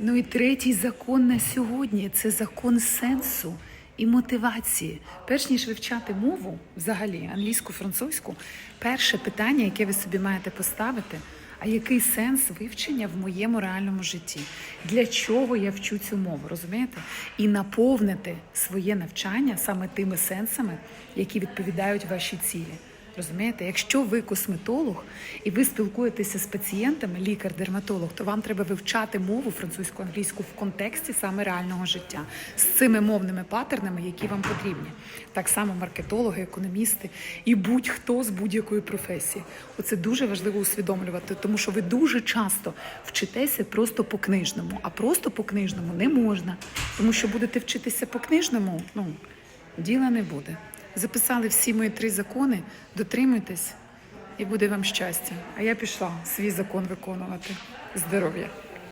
Ну і третій закон на сьогодні це закон сенсу і мотивації. Перш ніж вивчати мову, взагалі англійську, французьку, перше питання, яке ви собі маєте поставити. А який сенс вивчення в моєму реальному житті? Для чого я вчу цю мову? Розумієте? І наповнити своє навчання саме тими сенсами, які відповідають вашій цілі. Розумієте, якщо ви косметолог і ви спілкуєтеся з пацієнтами, лікар-дерматолог, то вам треба вивчати мову французьку, англійську в контексті саме реального життя з цими мовними паттернами, які вам потрібні. Так само маркетологи, економісти і будь-хто з будь-якої професії. Оце дуже важливо усвідомлювати, тому що ви дуже часто вчитеся просто по книжному, а просто по книжному не можна, тому що будете вчитися по книжному, ну діла не буде. Записали всі мої три закони, дотримуйтесь і буде вам щастя. А я пішла свій закон виконувати. Здоров'я!